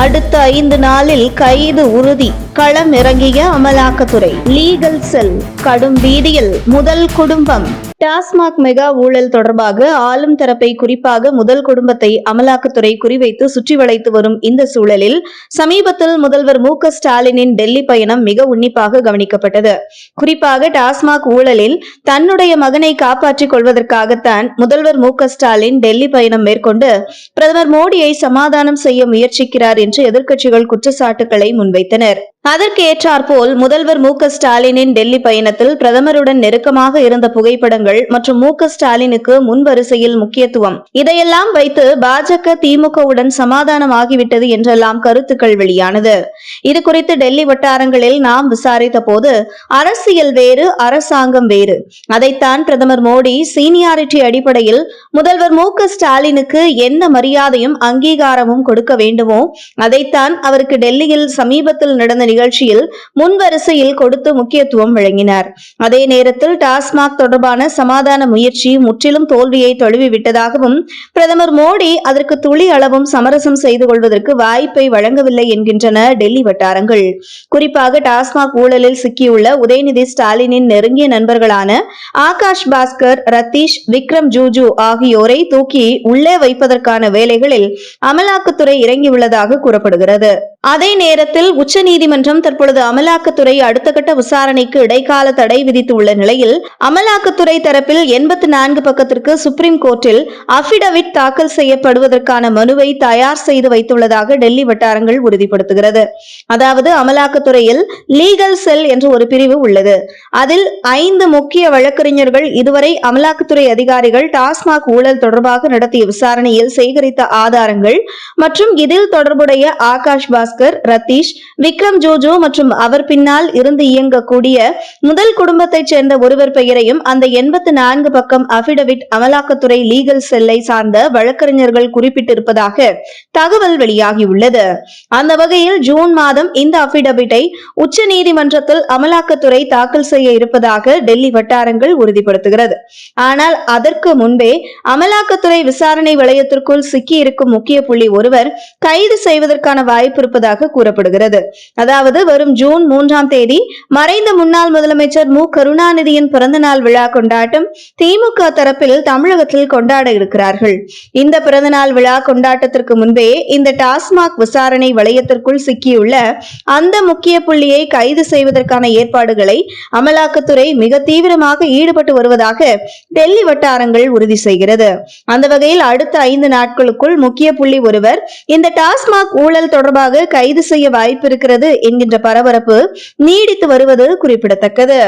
அடுத்த ஐந்து நாளில் கைது உறுதி. களம் இறங்கிய அமலாக்கத்துறை லீகல் செல் கடும் வீதியில் முதல் குடும்பம் டாஸ்மாக் மெகா ஊழல் தொடர்பாக ஆளும் தரப்பை குறிப்பாக முதல் குடும்பத்தை அமலாக்கத்துறை குறிவைத்து சுற்றி வளைத்து வரும் இந்த சூழலில் சமீபத்தில் முதல்வர் மு க ஸ்டாலினின் டெல்லி பயணம் மிக உன்னிப்பாக கவனிக்கப்பட்டது. குறிப்பாக டாஸ்மாக் ஊழலில் தன்னுடைய மகனை காப்பாற்றிக் கொள்வதற்காகத்தான் முதல்வர் மு க ஸ்டாலின் டெல்லி பயணம் மேற்கொண்டு பிரதமர் மோடியை சமாதானம் செய்ய முயற்சிக்கிறார் என்று எதிர்க்கட்சிகள் குற்றச்சாட்டுகளை முன்வைத்தனர். அதற்கு ஏற்றாற்போல் முதல்வர் மு க ஸ்டாலினின் டெல்லி பயணத்தில் பிரதமருடன் நெருக்கமாக இருந்த புகைப்படங்கள் மற்றும் மு க ஸ்டாலினுக்கு முன்வரிசையில் முக்கியத்துவம். இதையெல்லாம் வைத்து பாஜக திமுகவுடன் சமாதானமாகிவிட்டது என்றெல்லாம் கருத்துக்கள் வெளியானது. இது குறித்து டெல்லி வட்டாரங்களில் நாம் விசாரித்த போது அரசியல் வேறு அரசாங்கம் வேறு. அதைத்தான் பிரதமர் மோடி சீனியாரிட்டி அடிப்படையில் முதல்வர் மு க ஸ்டாலினுக்கு என்ன மரியாதையும் அங்கீகாரமும் கொடுக்க வேண்டுமோ அதைத்தான் அவருக்கு டெல்லியில் சமீபத்தில் நடந்த நிகழ்ச்சியில் முன்வரிசையில் கொடுத்து முக்கியத்துவம் வழங்கினார். அதே நேரத்தில் டாஸ்மாக் தொடர்பான சமாதான முயற்சி முற்றிலும் தோல்வியை தழுவிவிட்டதாகவும் பிரதமர் மோடி அதற்கு துளி அளவும் சமரசம் செய்து கொள்வதற்கு வாய்ப்பை வழங்கவில்லை என்கின்றன டெல்லி வட்டாரங்கள். குறிப்பாக டாஸ்மாக் ஊழலில் சிக்கியுள்ள உதயநிதி ஸ்டாலினின் நெருங்கிய நண்பர்களான ஆகாஷ் பாஸ்கர் ரத்தீஷ் விக்ரம் ஜூஜு ஆகியோரை தூக்கி உள்ளே வைப்பதற்கான வேலைகளில் அமலாக்கத்துறை இறங்கியுள்ளதாக கூறப்படுகிறது. அதே நேரத்தில் உச்சநீதிமன்றம் தற்பொழுது அமலாக்கத்துறை அடுத்த கட்ட விசாரணைக்கு இடைக்கால தடை விதித்துள்ள நிலையில் அமலாக்கத்துறை தரப்பில் எண்பத்தி நான்கு பக்கத்திற்கு சுப்ரீம் கோர்ட்டில் அபிடவிட் தாக்கல் செய்யப்படுவதற்கான மனுவை தயார் செய்து வைத்துள்ளதாக டெல்லி வட்டாரங்கள் உறுதிப்படுத்துகிறது. அதாவது அமலாக்கத்துறையில் லீகல் செல் என்று ஒரு பிரிவு உள்ளது. அதில் ஐந்து முக்கிய வழக்கறிஞர்கள் இதுவரை அமலாக்கத்துறை அதிகாரிகள் டாஸ்மாக் ஊழல் தொடர்பாக நடத்திய விசாரணையில் சேகரித்த ஆதாரங்கள் மற்றும் இதில் தொடர்புடைய ஆகாஷ் பாஸ்கர் ரத்தீஷ் விக்ரம் ஜோஜோ மற்றும் அவர் பின்னால் இருந்து இயங்கக்கூடிய முதல் குடும்பத்தைச் சேர்ந்த ஒருவர் பெயரையும் அந்த எண்பத்து நான்கு பக்கம் அபிடவிட் அமலாக்கத்துறை லீகல் செல்லை சார்ந்த வழக்கறிஞர்கள் குறிப்பிட்டிருப்பதாக தகவல் வெளியாகியுள்ளது. அந்த வகையில் ஜூன் மாதம் இந்த அபிடவிட்டை உச்ச நீதிமன்றத்தில் அமலாக்கத்துறை தாக்கல் செய்ய இருப்பதாக டெல்லி வட்டாரங்கள் உறுதிப்படுத்துகிறது. ஆனால் அதற்கு முன்பே அமலாக்கத்துறை விசாரணை வளையத்திற்குள் சிக்கியிருக்கும் முக்கிய புள்ளி ஒருவர் கைது செய்வதற்கான வாய்ப்பு இருப்பது இருப்பதாக கூறப்படுகிறது. அதாவது வரும் ஜூன் மூன்றாம் தேதி மறைந்த முன்னாள் முதலமைச்சர் மு. கருணாநிதியின் பிறந்தநாள் விழா கொண்டாட்டம் திமுக தரப்பில் தமிழகத்தில் கொண்டாட இருக்கிறார்கள். இந்த பிறந்தநாள் விழா கொண்டாட்டத்திற்கு முன்பே இந்த டாஸ்மாக் விசாரணை வளையத்திற்குள் சிக்கியுள்ள அந்த முக்கிய புள்ளியை கைது செய்வதற்கான ஏற்பாடுகளை அமலாக்கத்துறை மிக தீவிரமாக ஈடுபட்டு வருவதாக டெல்லி வட்டாரங்கள் உறுதி செய்கிறது. அந்த வகையில் அடுத்த ஐந்து நாட்களுக்குள் முக்கிய புள்ளி ஒருவர் இந்த டாஸ்மாக் ஊழல் தொடர்பாக கைது செய்ய வாய்ப்பு இருக்கிறது என்கின்ற பரபரப்பு நீடித்து வருவது குறிப்பிடத்தக்கது.